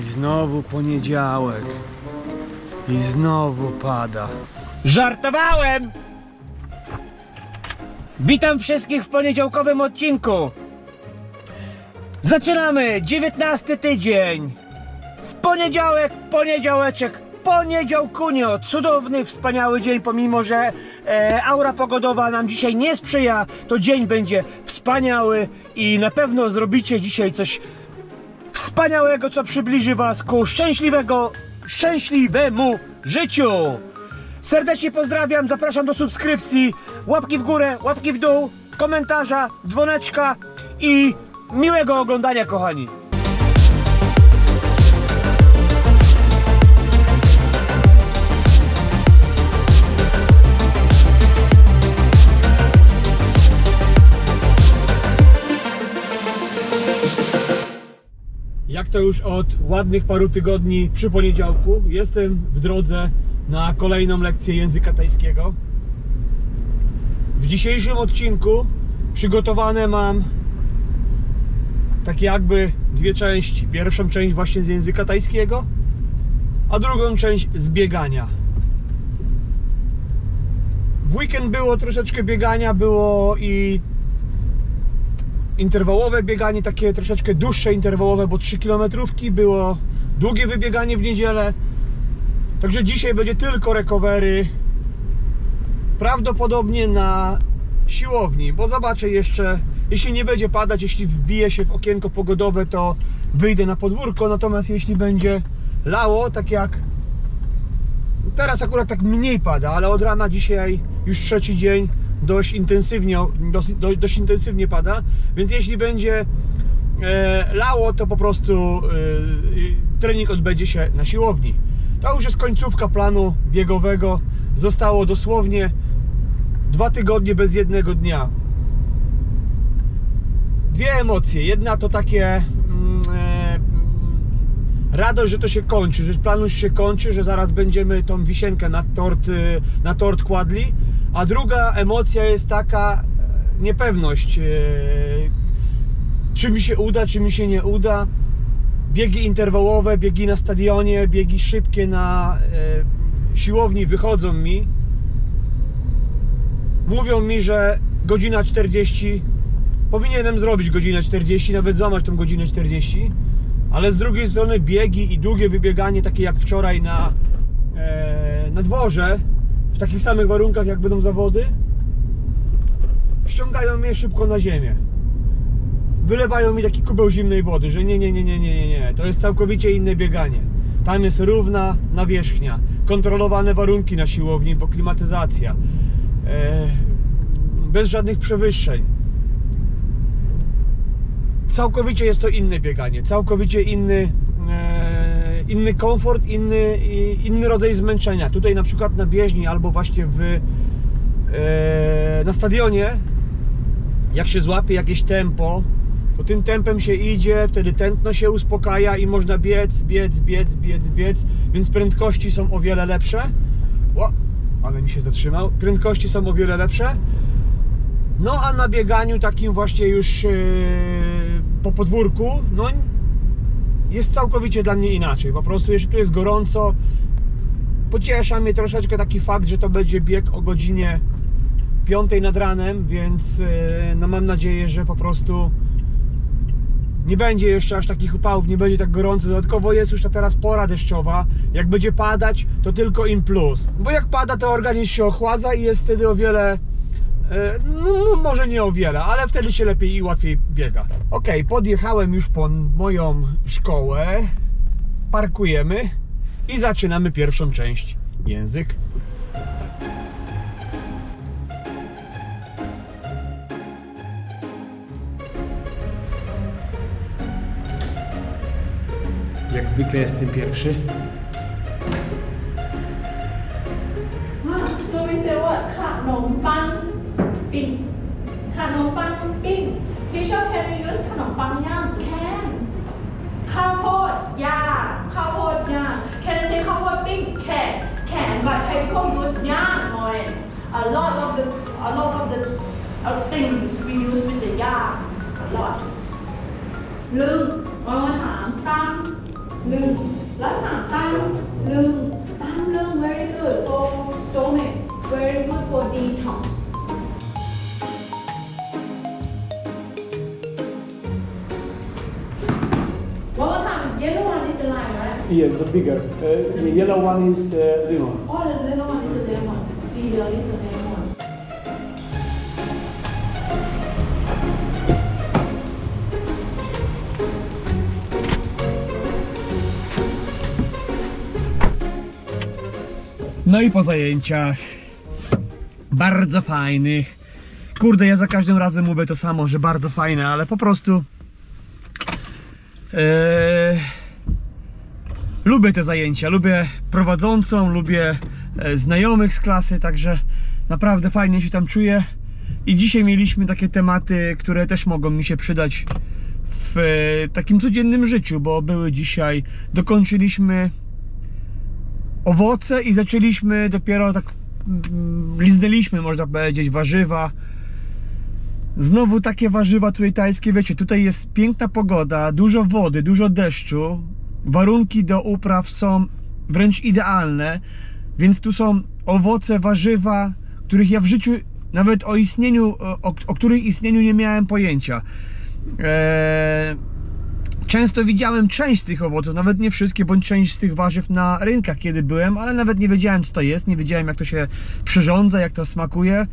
I znowu poniedziałek. I znowu pada. Żartowałem! Witam wszystkich w poniedziałkowym odcinku. Zaczynamy 19 tydzień. W poniedziałek, poniedziałeczek, poniedziałkunio. Cudowny, wspaniały dzień, pomimo że e, aura pogodowa nam dzisiaj nie sprzyja, to dzień będzie wspaniały i na pewno zrobicie dzisiaj coś wspaniałego, co przybliży Was ku szczęśliwego, szczęśliwemu życiu. Serdecznie pozdrawiam, zapraszam do subskrypcji, łapki w górę, łapki w dół, komentarza, dzwoneczka i miłego oglądania, kochani. To już od ładnych paru tygodni przy poniedziałku jestem w drodze na kolejną lekcję języka tajskiego. W dzisiejszym odcinku przygotowane mam takie jakby dwie części. Pierwszą część właśnie z języka tajskiego, a drugą część z biegania. W weekend było troszeczkę biegania, było i interwałowe bieganie, takie troszeczkę dłuższe interwałowe, bo 3 km było długie wybieganie w niedzielę. Także dzisiaj będzie tylko recovery. Prawdopodobnie na siłowni, bo zobaczę jeszcze, jeśli nie będzie padać, jeśli wbije się w okienko pogodowe, to wyjdę na podwórko. Natomiast jeśli będzie lało, tak jak teraz akurat tak mniej pada, ale od rana dzisiaj już trzeci dzień dość intensywnie, dość, dość, intensywnie pada, więc jeśli będzie e, lało, to po prostu e, trening odbędzie się na siłowni. To już jest końcówka planu biegowego. Zostało dosłownie dwa tygodnie bez jednego dnia. Dwie emocje. Jedna to takie mm, e, radość, że to się kończy, że plan już się kończy, że zaraz będziemy tą wisienkę na tort, y, na tort kładli. A druga emocja jest taka e, niepewność. e, Czy mi się uda, czy mi się nie uda. Biegi interwałowe, biegi na stadionie, biegi szybkie na e, siłowni wychodzą mi. Mówią mi, że godzina 40 powinienem zrobić godzinę 40, nawet złamać tą godzinę 40, ale z drugiej strony biegi i długie wybieganie, takie jak wczoraj na, e, na dworze, takich samych warunkach jak będą zawody, ściągają mnie szybko na ziemię. Wylewają mi taki kubeł zimnej wody, że nie, nie, nie, nie, nie, nie, nie, to jest całkowicie inne bieganie. Tam jest równa nawierzchnia, kontrolowane warunki na siłowni, bo klimatyzacja, e, bez żadnych przewyższeń całkowicie jest to inne bieganie, całkowicie inny, inny komfort, inny, inny rodzaj zmęczenia. Tutaj na przykład na bieżni albo właśnie w, e, na stadionie, jak się złapie jakieś tempo, to tym tempem się idzie, wtedy tętno się uspokaja i można biec, biec, biec, biec, biec, więc prędkości są o wiele lepsze. O, ale mi się zatrzymał. Prędkości są o wiele lepsze. No a na bieganiu takim właśnie już yy, po podwórku, no jest całkowicie dla mnie inaczej. Po prostu jeśli tu jest gorąco, pociesza mnie troszeczkę taki fakt, że to będzie bieg o godzinie 5 nad ranem, więc yy, no mam nadzieję, że po prostu nie będzie jeszcze aż takich upałów, nie będzie tak gorąco. Dodatkowo jest już ta teraz pora deszczowa. Jak będzie padać, to tylko in plus. Bo jak pada, to organizm się ochładza i jest wtedy o wiele E, No, no może nie o wiele, ale wtedy się lepiej i łatwiej biega. Ok, podjechałem już po moją szkołę. Parkujemy i zaczynamy pierwszą część. Język. Jak zwykle jestem pierwszy. มปังปิ้ง Teacher can we use ขนมปังย่าง can ข้าวโพดย่างข้าวโพดย่าง Can I say ข้าวโพดปิ้ง can can but Thai people use ย่างหน่อย A lot of the a lot of the uh, things we use with the ย่าง a lot ลืมมาถามตั้งลึงและสามตั้งลึงตั้งลึง very good for stomach very good for detox One Yes, the bigger. Uh, the yellow one is uh, lemon. Oh, the little one is the lemon. See, there is the lemon. No i po zajęciach. Bardzo fajnych. Kurde, ja za każdym razem mówię to samo, że bardzo fajne, ale po prostu. e, lubię te zajęcia, lubię prowadzącą, lubię e, znajomych z klasy, także naprawdę fajnie się tam czuję. I dzisiaj mieliśmy takie tematy, które też mogą mi się przydać w e, takim codziennym życiu, bo były dzisiaj, dokończyliśmy owoce i zaczęliśmy dopiero tak mm, liznęliśmy można powiedzieć warzywa znowu takie warzywa tutaj tajskie wiecie tutaj jest piękna pogoda dużo wody, dużo deszczu warunki do upraw są wręcz idealne więc tu są owoce, warzywa których ja w życiu nawet o istnieniu o, o których istnieniu nie miałem pojęcia. Eee, Często widziałem część z tych owoców, nawet nie wszystkie, bądź część z tych warzyw na rynkach, kiedy byłem, ale nawet nie wiedziałem, co to jest, nie wiedziałem, jak to się przyrządza, jak to smakuje,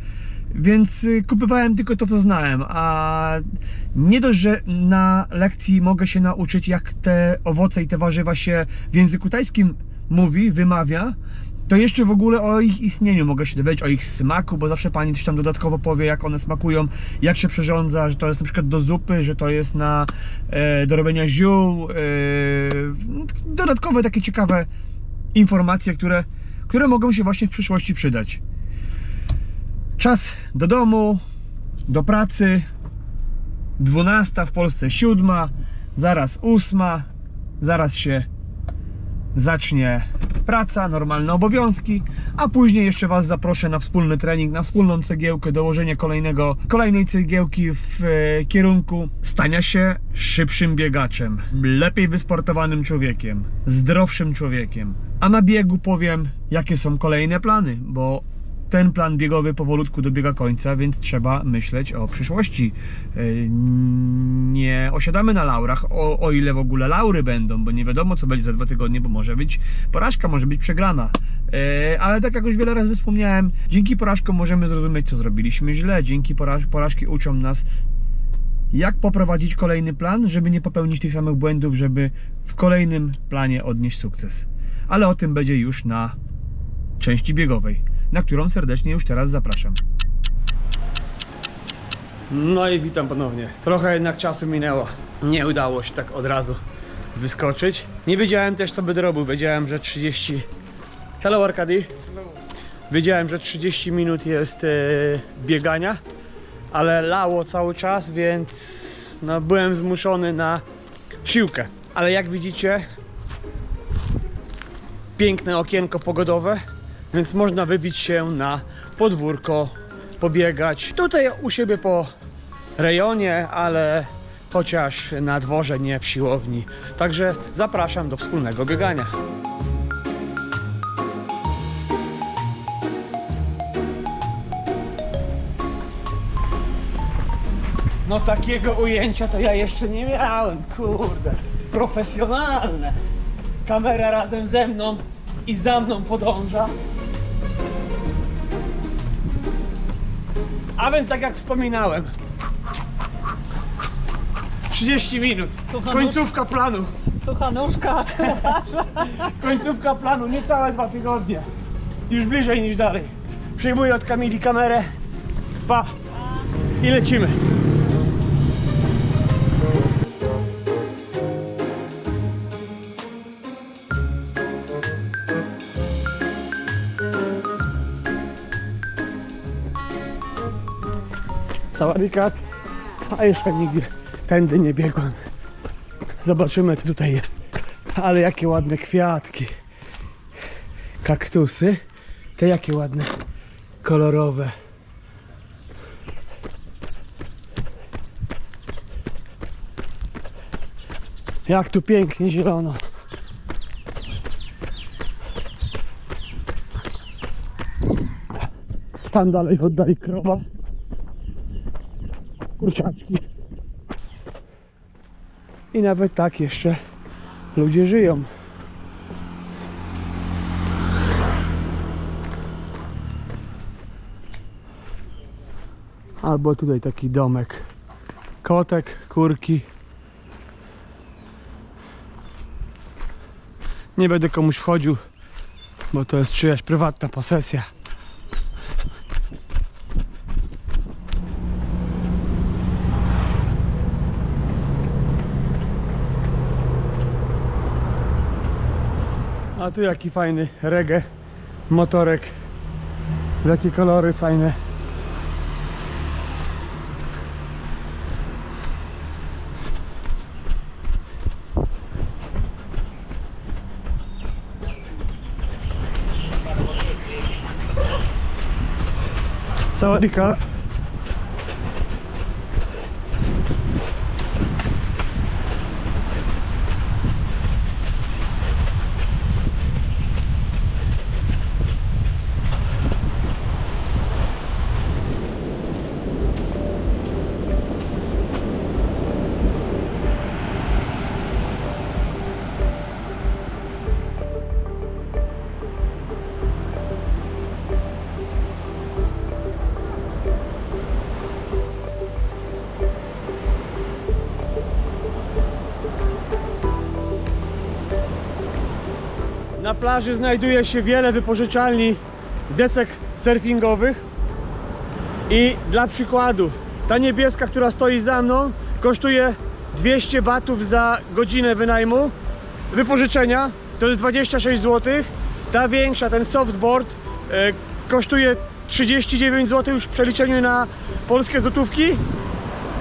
więc y, kupowałem tylko to, co znałem. A nie dość, że na lekcji mogę się nauczyć, jak te owoce i te warzywa się w języku tajskim mówi, wymawia, to jeszcze w ogóle o ich istnieniu mogę się dowiedzieć, o ich smaku, bo zawsze pani coś tam dodatkowo powie, jak one smakują, jak się przyrządza, że to jest na przykład do zupy, że to jest na, e, do robienia ziół. E, dodatkowe takie ciekawe informacje, które, które mogą się właśnie w przyszłości przydać. Czas do domu, do pracy. 12 w Polsce 7, zaraz 8, zaraz się zacznie praca, normalne obowiązki, a później jeszcze Was zaproszę na wspólny trening, na wspólną cegiełkę, dołożenie kolejnego, kolejnej cegiełki w e, kierunku stania się szybszym biegaczem, lepiej wysportowanym człowiekiem, zdrowszym człowiekiem. A na biegu powiem, jakie są kolejne plany, bo ten plan biegowy powolutku dobiega końca, więc trzeba myśleć o przyszłości. Yy, Nie osiadamy na laurach, o, o ile w ogóle laury będą, bo nie wiadomo co będzie za dwa tygodnie, bo może być porażka, może być przegrana. Yy, Ale tak jak już wiele razy wspomniałem, dzięki porażkom możemy zrozumieć, co zrobiliśmy źle. Dzięki poraż porażki uczą nas, jak poprowadzić kolejny plan, żeby nie popełnić tych samych błędów, żeby w kolejnym planie odnieść sukces. Ale o tym będzie już na części biegowej, na którą serdecznie już teraz zapraszam. No i witam ponownie. Trochę jednak czasu minęło. Nie udało się tak od razu wyskoczyć. Nie wiedziałem też co będę robił. Wiedziałem, że 30. Hello Arkady. Wiedziałem, że 30 minut jest e, biegania, ale lało cały czas, więc no, byłem zmuszony na siłkę. Ale jak widzicie, piękne okienko pogodowe, więc można wybić się na podwórko, pobiegać. Tutaj u siebie po rejonie, ale chociaż na dworze, nie w siłowni. Także zapraszam do wspólnego biegania. No takiego ujęcia to ja jeszcze nie miałem, kurde. Profesjonalne. Kamera razem ze mną i za mną podąża. A więc tak jak wspominałem. 30 minut. Końcówka planu. Sucha nóżka. Końcówka planu, niecałe dwa tygodnie. Już bliżej niż dalej. Przyjmuję od Kamili kamerę. Pa. I lecimy. Sawarikat. A jeszcze nigdy tędy nie biegłem. Zobaczymy, co tutaj jest. Ale jakie ładne kwiatki. Kaktusy. Te jakie ładne. Kolorowe. Jak tu pięknie zielono. Tam dalej oddali krowa. Kurczaczki. I nawet tak jeszcze ludzie żyją. Albo tutaj taki domek. Kotek, kurki. Nie będę komuś wchodził, bo to jest czyjaś prywatna posesja. A tu jaki fajny reggae, motorek. Jakie kolory fajne. Sawadika. Plaży znajduje się wiele wypożyczalni desek surfingowych. I dla przykładu ta niebieska, która stoi za mną kosztuje 200 batów za godzinę wynajmu. Wypożyczenia to jest 26 zł ta większa, ten softboard e, kosztuje 39 zł już w przeliczeniu na polskie złotówki.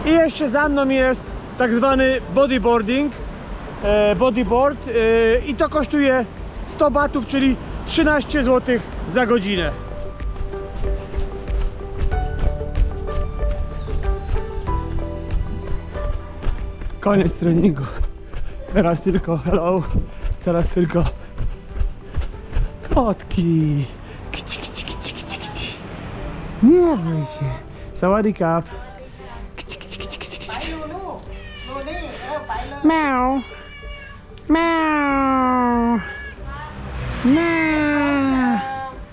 I jeszcze za mną jest tak zwany bodyboarding e, bodyboard e, i to kosztuje 100 batów, czyli 13 zł za godzinę. Koniec treningu. Teraz tylko hello, teraz tylko kotki. Kici, kici, kici, kici, kici. Nie bój się. Sawadee kap. Kici, kici,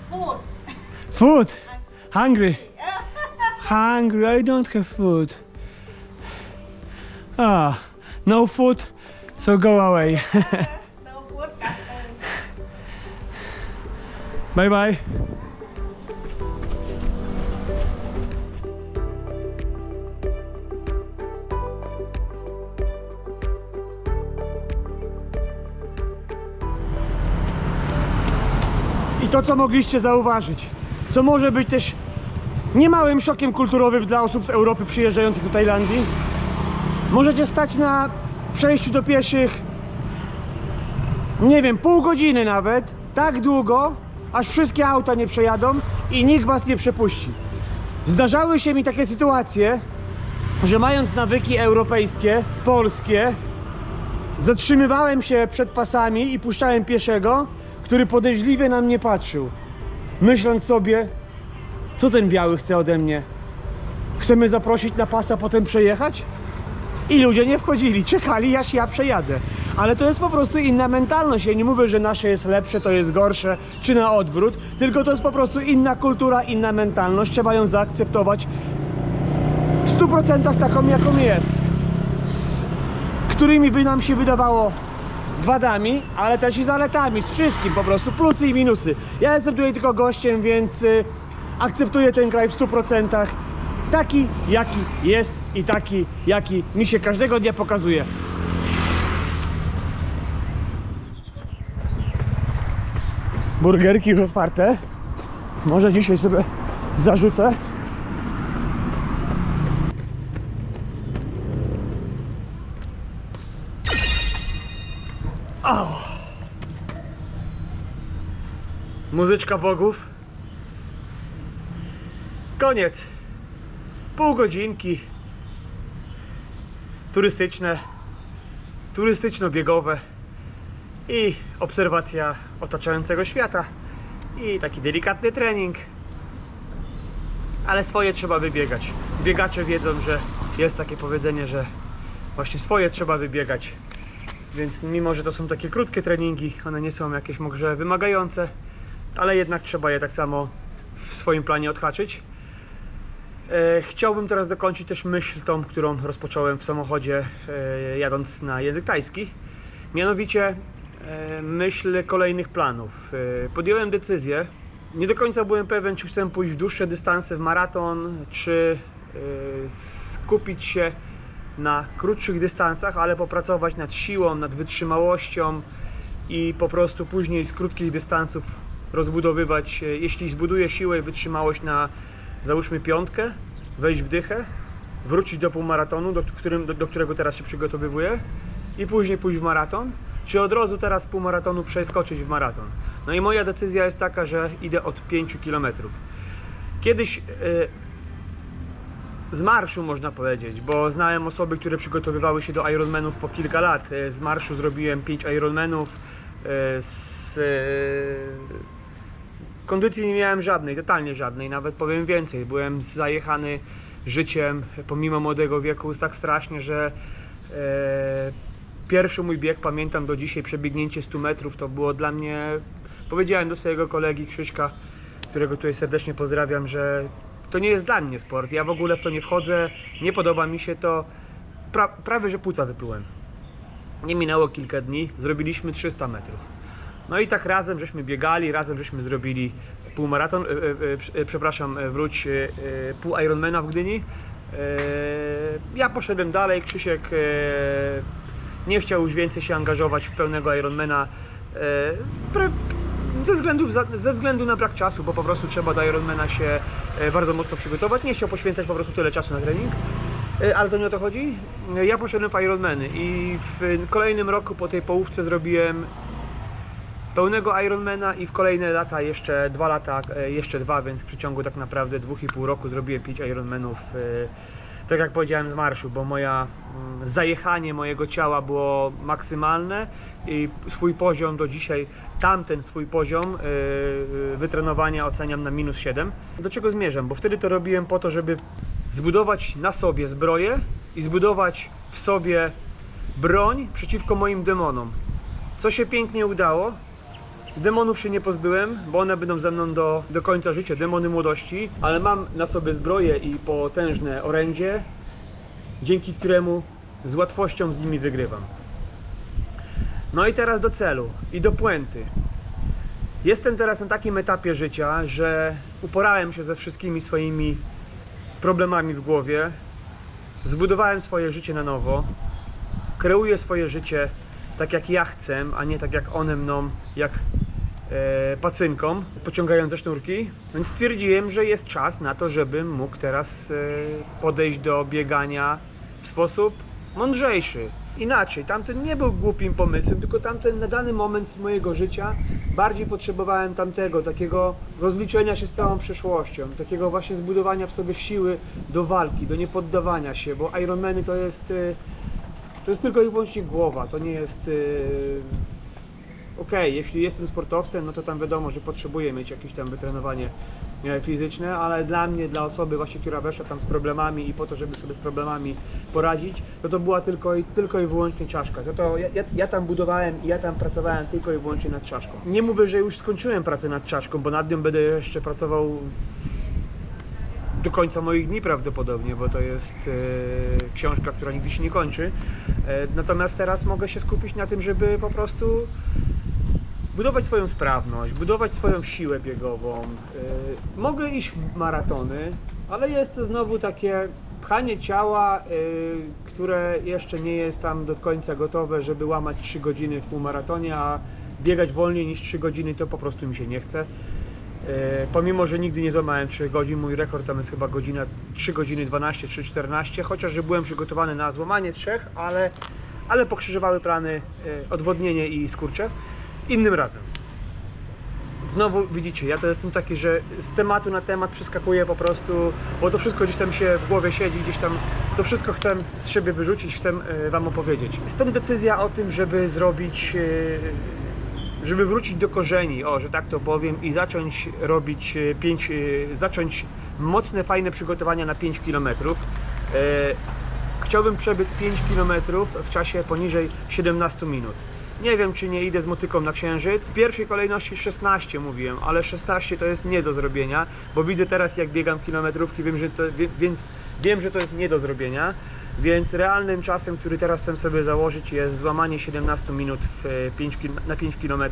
Food. Food. Hungry. Hungry. I don't have food. Ah, no food. So go away. no food. bye bye. To, co mogliście zauważyć, co może być też niemałym szokiem kulturowym dla osób z Europy przyjeżdżających do Tajlandii, możecie stać na przejściu do pieszych nie wiem, pół godziny nawet, tak długo, aż wszystkie auta nie przejadą i nikt was nie przepuści. Zdarzały się mi takie sytuacje, że mając nawyki europejskie, polskie, zatrzymywałem się przed pasami i puszczałem pieszego, który podejrzliwie na mnie patrzył, myśląc sobie, co ten biały chce ode mnie? Chcemy zaprosić na pasa, potem przejechać? I ludzie nie wchodzili, czekali aż ja przejadę. Ale to jest po prostu inna mentalność. Ja nie mówię, że nasze jest lepsze, to jest gorsze, czy na odwrót, tylko to jest po prostu inna kultura, inna mentalność. Trzeba ją zaakceptować w 100% taką, jaką jest. Z którymi by nam się wydawało wadami, ale też i zaletami, z wszystkim po prostu, plusy i minusy. Ja jestem tutaj tylko gościem, więc y, akceptuję ten kraj w 100%. Taki, jaki jest i taki, jaki mi się każdego dnia pokazuje. Burgerki już otwarte. Może dzisiaj sobie zarzucę. Muzyczka bogów. Koniec. Pół godzinki. Turystyczne. Turystyczno-biegowe. I obserwacja otaczającego świata. I taki delikatny trening. ale swoje trzeba wybiegać. Biegacze wiedzą, że jest takie powiedzenie, że właśnie swoje trzeba wybiegać. Więc mimo, że to są takie krótkie treningi, one nie są jakieś może wymagające, ale jednak trzeba je tak samo w swoim planie odhaczyć. E, Chciałbym teraz dokończyć też myśl tą, którą rozpocząłem w samochodzie e, jadąc na język tajski. Mianowicie e, myśl kolejnych planów. Podjąłem decyzję. Nie do końca byłem pewien, czy chcę pójść w dłuższe dystanse w maraton, czy skupić się na krótszych dystansach, ale popracować nad siłą, nad wytrzymałością i po prostu później z krótkich dystansów rozbudowywać. e, Jeśli zbuduję siłę i wytrzymałość na załóżmy piątkę, wejść w dychę, wrócić do półmaratonu, do, którym, do, do którego teraz się przygotowywuję i później pójść w maraton, czy od razu teraz z półmaratonu przeskoczyć w maraton. No i moja decyzja jest taka, że idę od 5 km. Kiedyś e, z marszu można powiedzieć, bo znałem osoby, które przygotowywały się do Ironmanów po kilka lat. E, Z marszu zrobiłem 5 Ironmanów. Z kondycji nie miałem żadnej, totalnie żadnej, nawet powiem więcej. Byłem zajechany życiem pomimo młodego wieku tak strasznie, że e, pierwszy mój bieg, pamiętam do dzisiaj, przebiegnięcie 100 metrów, to było dla mnie, powiedziałem do swojego kolegi Krzyśka, którego tutaj serdecznie pozdrawiam, że to nie jest dla mnie sport. Ja w ogóle w to nie wchodzę, nie podoba mi się to. Pra, prawie że płuca wyplułem. Nie minęło kilka dni, zrobiliśmy 300 metrów. No i tak razem żeśmy biegali, razem żeśmy zrobili półmaraton, e, e, e, e, przepraszam, e, wróć, e, pół Ironmana w Gdyni. E, ja poszedłem dalej, Krzysiek e, nie chciał już więcej się angażować w pełnego Ironmana e, ze względu, ze względu na brak czasu, bo po prostu trzeba do Ironmana się bardzo mocno przygotować. Nie chciał poświęcać po prostu tyle czasu na trening. Ale to nie o to chodzi. Ja poszedłem w Ironmany i w kolejnym roku po tej połówce zrobiłem pełnego Ironmana i w kolejne lata jeszcze dwa lata, e, jeszcze dwa, więc w przeciągu tak naprawdę dwóch i pół roku zrobiłem pięć Ironmanów. e, Tak jak powiedziałem z marszu, bo moja mm, zajechanie mojego ciała było maksymalne i swój poziom do dzisiaj, tamten swój poziom e, wytrenowania oceniam na minus 7. Do czego zmierzam? Bo wtedy to robiłem po to, żeby zbudować na sobie zbroję i zbudować w sobie broń przeciwko moim demonom. Co się pięknie udało, Demonów się nie pozbyłem, bo one będą ze mną do, do końca życia, demony młodości, ale mam na sobie zbroję i potężne orędzie, dzięki któremu z łatwością z nimi wygrywam. No i teraz do celu i do puenty. Jestem teraz na takim etapie życia, że uporałem się ze wszystkimi swoimi problemami w głowie, zbudowałem swoje życie na nowo, kreuję swoje życie tak jak ja chcę, a nie tak jak one mną, jak pacynką, pociągając za sznurki. Więc stwierdziłem, że jest czas na to, żebym mógł teraz e, podejść do biegania w sposób mądrzejszy. Inaczej, tamten nie był głupim pomysłem, tylko tamten na dany moment mojego życia bardziej potrzebowałem tamtego, takiego rozliczenia się z całą przeszłością, takiego właśnie zbudowania w sobie siły do walki, do niepoddawania się, bo Ironmany to jest e, to jest tylko i wyłącznie głowa, to nie jest. Okej, jeśli jestem sportowcem, no to tam wiadomo, że potrzebuję mieć jakieś tam wytrenowanie e, fizyczne, ale dla mnie, dla osoby właśnie, która weszła tam z problemami i po to, żeby sobie z problemami poradzić, no to była tylko i, tylko i wyłącznie czaszka. To, to ja, ja, ja tam budowałem i ja tam pracowałem tylko i wyłącznie nad czaszką. Nie mówię, że już skończyłem pracę nad czaszką, bo nad nią będę jeszcze pracował do końca moich dni prawdopodobnie, bo to jest e, książka, która nigdy się nie kończy. E, natomiast teraz mogę się skupić na tym, żeby po prostu budować swoją sprawność, budować swoją siłę biegową. E, mogę iść w maratony, ale jest to znowu takie pchanie ciała, e, które jeszcze nie jest tam do końca gotowe, żeby łamać 3 godziny w półmaratonie, a biegać wolniej niż 3 godziny to po prostu mi się nie chce. E, Pomimo, że nigdy nie złamałem 3 godzin, mój rekord tam jest chyba godzina 3 godziny 12, 3, 14, chociaż byłem przygotowany na złamanie 3, ale, ale pokrzyżowały plany e, odwodnienie i skurcze. Innym razem. Znowu widzicie, ja to jestem taki, że z tematu na temat przeskakuję po prostu, bo to wszystko gdzieś tam się w głowie siedzi, gdzieś tam to wszystko chcę z siebie wyrzucić, chcę e, Wam opowiedzieć. Stąd decyzja o tym, żeby zrobić e, żeby wrócić do korzeni, o, że tak to powiem, i zacząć robić e, pięć, e, zacząć mocne, fajne przygotowania na 5 km. Chciałbym przebyć 5 km w czasie poniżej 17 minut. Nie wiem, czy nie idę z motyką na księżyc. W pierwszej kolejności 16 mówiłem, ale 16 to jest nie do zrobienia, bo widzę teraz jak biegam kilometrówki, wiem, że to, wie, więc wiem, że to jest nie do zrobienia. Więc realnym czasem, który teraz chcę sobie założyć jest złamanie 17 minut w e, 5, kil- na 5 km,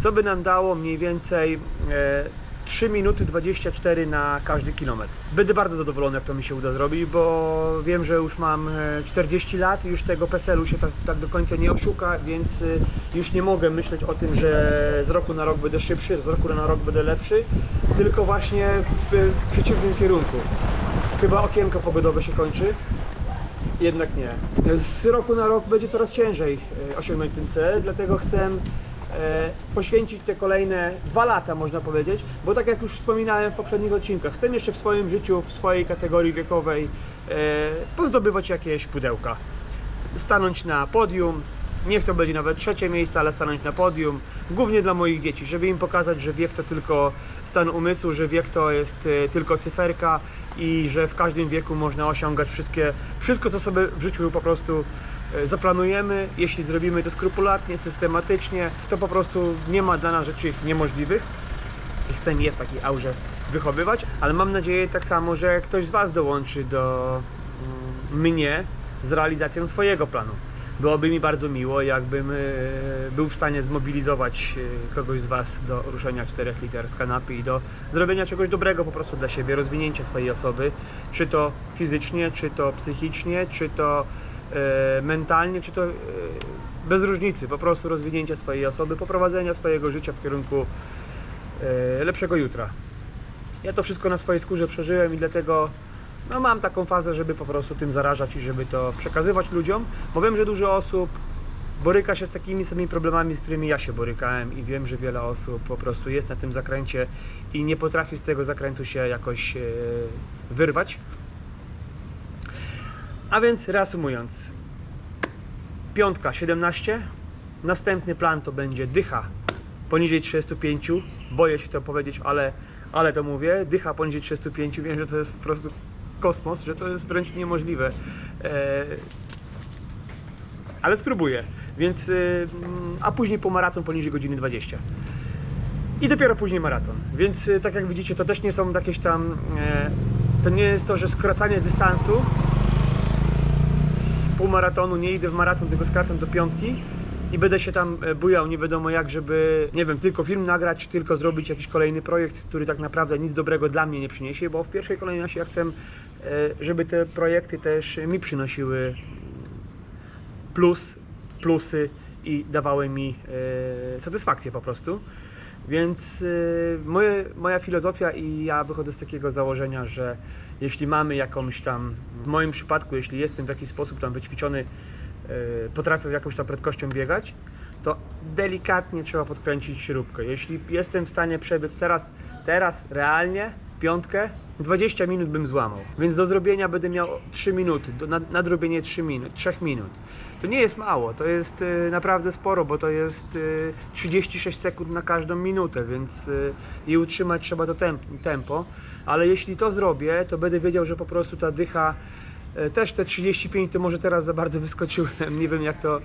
co by nam dało mniej więcej e, 3 minuty 24 na każdy kilometr. Będę bardzo zadowolony, jak to mi się uda zrobić, bo wiem, że już mam e, 40 lat i już tego PESEL-u się tak, tak do końca nie oszuka, więc e, już nie mogę myśleć o tym, że z roku na rok będę szybszy, z roku na rok będę lepszy, tylko właśnie w przeciwnym kierunku. Chyba okienko pogodowe się kończy. Jednak nie. Z roku na rok będzie coraz ciężej e, osiągnąć ten cel, dlatego chcę e, poświęcić te kolejne dwa lata, można powiedzieć, bo tak jak już wspominałem w poprzednich odcinkach, chcę jeszcze w swoim życiu, w swojej kategorii wiekowej e, pozdobywać jakieś pudełka. Stanąć na podium, niech to będzie nawet trzecie miejsce, ale stanąć na podium, głównie dla moich dzieci, żeby im pokazać, że wiek to tylko stan umysłu, że wiek to jest e, tylko cyferka i że w każdym wieku można osiągać wszystkie, wszystko, co sobie w życiu po prostu e, zaplanujemy. Jeśli zrobimy to skrupulatnie, systematycznie, to po prostu nie ma dla nas rzeczy niemożliwych i chcę je w takiej aurze wychowywać, ale mam nadzieję tak samo, że ktoś z Was dołączy do mm, mnie z realizacją swojego planu. Byłoby mi bardzo miło, jakbym e, był w stanie zmobilizować e, kogoś z Was do ruszenia 4 liter z kanapy i do zrobienia czegoś dobrego po prostu dla siebie, rozwinięcia swojej osoby, czy to fizycznie, czy to psychicznie, czy to e, mentalnie, czy to e, bez różnicy, po prostu rozwinięcia swojej osoby, poprowadzenia swojego życia w kierunku e, lepszego jutra. Ja to wszystko na swojej skórze przeżyłem i dlatego no, mam taką fazę, żeby po prostu tym zarażać i żeby to przekazywać ludziom, bo wiem, że dużo osób boryka się z takimi samymi problemami, z którymi ja się borykałem i wiem, że wiele osób po prostu jest na tym zakręcie i nie potrafi z tego zakrętu się jakoś e, wyrwać. A więc reasumując, piątka 17, następny plan to będzie dycha poniżej 35, boję się to powiedzieć, ale, ale to mówię, dycha poniżej 35, wiem, że to jest po prostu kosmos, że to jest wręcz niemożliwe. E, ale spróbuję, więc, y, mm, a później po maraton poniżej godziny 20. I dopiero później maraton. Więc y, tak jak widzicie, to też nie są jakieś tam. E, to nie jest to, że skracanie dystansu półmaratonu nie idę w maraton, tylko skracam do piątki i będę się tam e, bujał nie wiadomo jak, żeby, nie wiem, tylko film nagrać, tylko zrobić jakiś kolejny projekt, który tak naprawdę nic dobrego dla mnie nie przyniesie, bo w pierwszej kolejności ja chcę, e, żeby te projekty też mi przynosiły plus, plusy i dawały mi e, satysfakcję po prostu. Więc y, moje, moja filozofia i ja wychodzę z takiego założenia, że jeśli mamy jakąś tam, w moim przypadku, jeśli jestem w jakiś sposób tam wyćwiczony, y, potrafię jakąś tam prędkością biegać, to delikatnie trzeba podkręcić śrubkę. Jeśli jestem w stanie przebiec teraz, teraz realnie piątkę, 20 minut bym złamał. Więc do zrobienia będę miał 3 minuty, do, nad, nadrobienie 3 minut, 3 minut. To nie jest mało, to jest y, naprawdę sporo, bo to jest y, 36 sekund na każdą minutę, więc y, i utrzymać trzeba to temp, tempo. Ale jeśli to zrobię, to będę wiedział, że po prostu ta dycha E, Też te 35 to może teraz za bardzo wyskoczyłem. Nie wiem jak to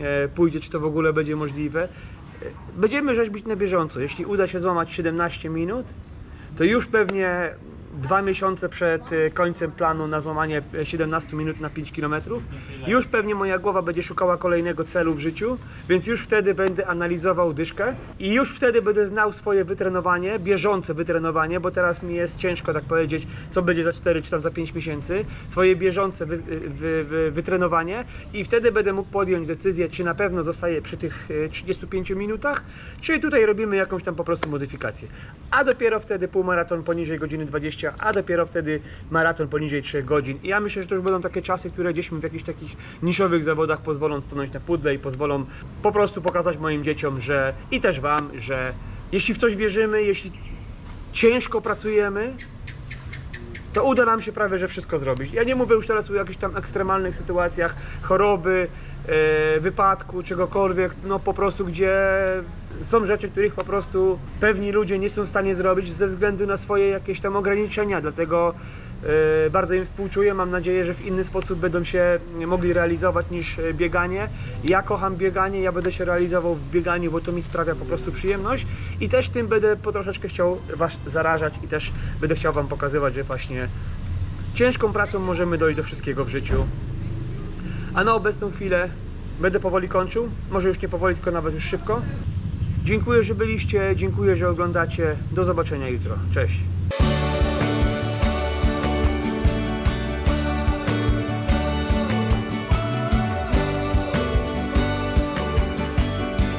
e, pójdzie, czy to w ogóle będzie możliwe. E, Będziemy rzeźbić na bieżąco. Jeśli uda się złamać 17 minut, to już pewnie dwa miesiące przed e, końcem planu na złamanie e, 17 minut na 5 km, już pewnie moja głowa będzie szukała kolejnego celu w życiu, więc już wtedy będę analizował dyszkę i już wtedy będę znał swoje wytrenowanie, bieżące wytrenowanie, bo teraz mi jest ciężko tak powiedzieć, co będzie za 4 czy tam za 5 miesięcy, swoje bieżące wy, wy, wy, wytrenowanie i wtedy będę mógł podjąć decyzję, czy na pewno zostaję przy tych e, 35 minutach, czy tutaj robimy jakąś tam po prostu modyfikację. A dopiero wtedy półmaraton poniżej godziny 20, a dopiero wtedy maraton poniżej 3 godzin. I ja myślę, że to już będą takie czasy, które gdzieś w jakichś takich niszowych zawodach pozwolą stanąć na pudle i pozwolą po prostu pokazać moim dzieciom, że i też Wam, że jeśli w coś wierzymy, jeśli ciężko pracujemy, to uda nam się prawie że wszystko zrobić. Ja nie mówię już teraz o jakichś tam ekstremalnych sytuacjach, choroby, e, wypadku, czegokolwiek, no po prostu gdzie są rzeczy, których po prostu pewni ludzie nie są w stanie zrobić ze względu na swoje jakieś tam ograniczenia, dlatego bardzo im współczuję, mam nadzieję, że w inny sposób będą się mogli realizować niż e, bieganie. Ja kocham bieganie, ja będę się realizował w bieganiu, bo to mi sprawia po prostu przyjemność i też tym będę po troszeczkę chciał Was zarażać i też będę chciał Wam pokazywać, że właśnie ciężką pracą możemy dojść do wszystkiego w życiu. A na obecną chwilę będę powoli kończył. Może już nie powoli, tylko nawet już szybko. Dziękuję, że byliście, dziękuję, że oglądacie. Do zobaczenia jutro. Cześć.